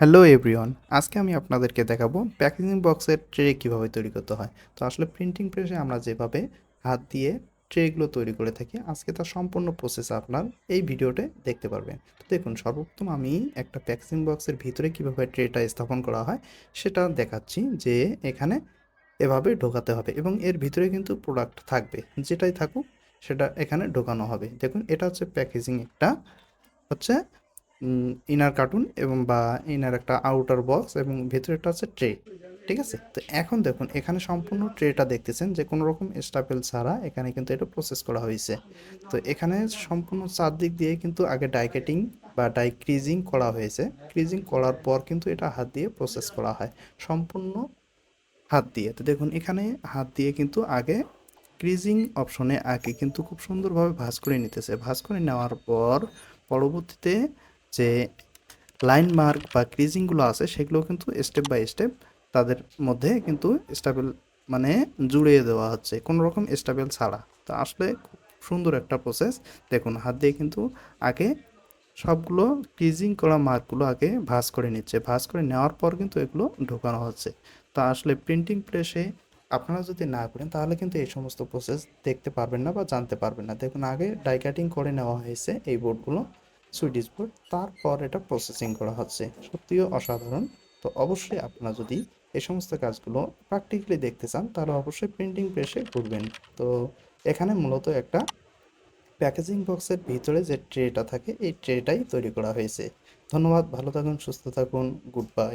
Hello everyone আজকে আমি আপনাদেরকে দেখাবো প্যাকেজিং বক্সের ট্রে কীভাবে তৈরি করতে হয়। তো আসলে প্রিন্টিং প্রেসে আমরা যেভাবে হাত দিয়ে ট্রেগুলো তৈরি করে থাকি, আজকে তার সম্পূর্ণ প্রসেস আপনার এই ভিডিওতে দেখতে পারবেন। তো দেখুন, সর্বপ্রথম আমি একটা প্যাকেজিং বক্সের ভিতরে কীভাবে ট্রেটা স্থাপন করা হয়, সেটা দেখাচ্ছি যে এখানে এভাবে ঢোকাতে হবে এবং এর ভিতরে কিন্তু প্রোডাক্ট থাকবে, যেটাই থাকুক সেটা এখানে ঢোকানো হবে। দেখুন, এটা হচ্ছে প্যাকেজিং একটা, হচ্ছে ইনার কার্টুন এবং বা ইনার একটা আউটার বক্স এবং ভেতরেরটা হচ্ছে ট্রে ঠিক আছে? তো এখন দেখুন, এখানে সম্পূর্ণ ট্রেটা দেখতেছেন যে কোনো রকম স্টাফেল ছাড়া এখানে কিন্তু এটা প্রসেস করা হয়েছে। তো এখানে সম্পূর্ণ চারদিক দিয়ে কিন্তু আগে ডাইকেটিং বা ডাই ক্রিজিং করা হয়েছে। ক্রিজিং করার পর কিন্তু এটা হাত দিয়ে প্রসেস করা হয়। সম্পূর্ণ হাত দিয়ে। তো দেখুন, এখানে হাত দিয়ে কিন্তু আগে ক্রিজিং অপশনে আগে কিন্তু খুব সুন্দরভাবে ভাঁজ করে নিতেছে। ভাঁজ করে নেওয়ার পর পরবর্তীতে যে লাইন মার্ক বা ক্রিজিংগুলো আছে, সেগুলো কিন্তু স্টেপ বাই স্টেপ তাদের মধ্যে কিন্তু স্টাবেল মানে জুড়িয়ে দেওয়া হচ্ছে, কোনো রকম স্টাবেল ছাড়া। তো আসলে খুব সুন্দর একটা প্রসেস দেখুন, হাত দিয়ে কিন্তু আগে সবগুলো ক্রিজিং করা মার্কগুলো আগে ভাঁজ করে নিচ্ছে। ভাঁজ করে নেওয়ার পর কিন্তু এগুলো ঢোকানো হচ্ছে। তা আসলে প্রিন্টিং প্রেসে আপনারা যদি না করেন, তাহলে কিন্তু এই সমস্ত প্রসেস দেখতে পারবেন না বা জানতে পারবেন না। দেখুন, আগে ডাই কাটিং করে নেওয়া হয়েছে এই বোর্ডগুলো সুইডিশ বোর্ড তারপর এটা প্রসেসিং করা হচ্ছে। সত্যিও অসাধারণ। তো অবশ্যই আপনারা যদি এই সমস্ত কাজগুলো প্র্যাকটিক্যালি দেখতে চান, তাহলে অবশ্যই প্রিন্টিং প্রেসে করবেন তো এখানে মূলত একটা প্যাকেজিং বক্সের ভিতরে যে ট্রেটা থাকে, এই ট্রেটাই তৈরি করা হয়েছে। ধন্যবাদ, ভালো থাকুন, সুস্থ থাকুন গুড বাই